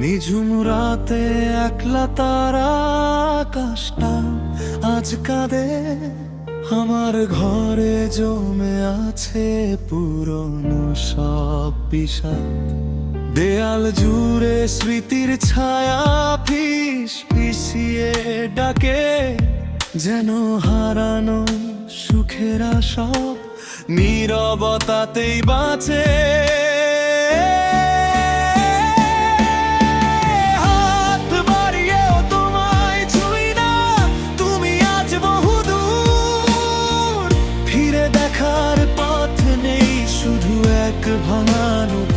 ঝুমরাতে একলা তারা আকাশটা আজ কাঁদে। আমার ঘরে জমে আছে পুরনো সব বিষাদ। দেয়াল জুড়ে স্মৃতির ছায়া ফিস ফিসিয়ে ডাকে, যেন হারানো সুখেরা সব নীরবতাতেই বাঁচে। ভাঙানো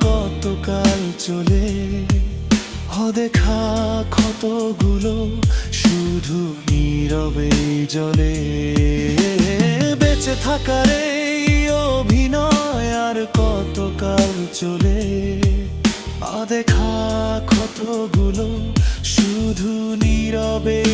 কতকাল চলে। অদেখা ক্ষতগুলো শুধু নীরবে জলে বেঁচে থাকার এই অভিনয় আর কতকাল চলে? অদেখা ক্ষতগুলো শুধু নীরবে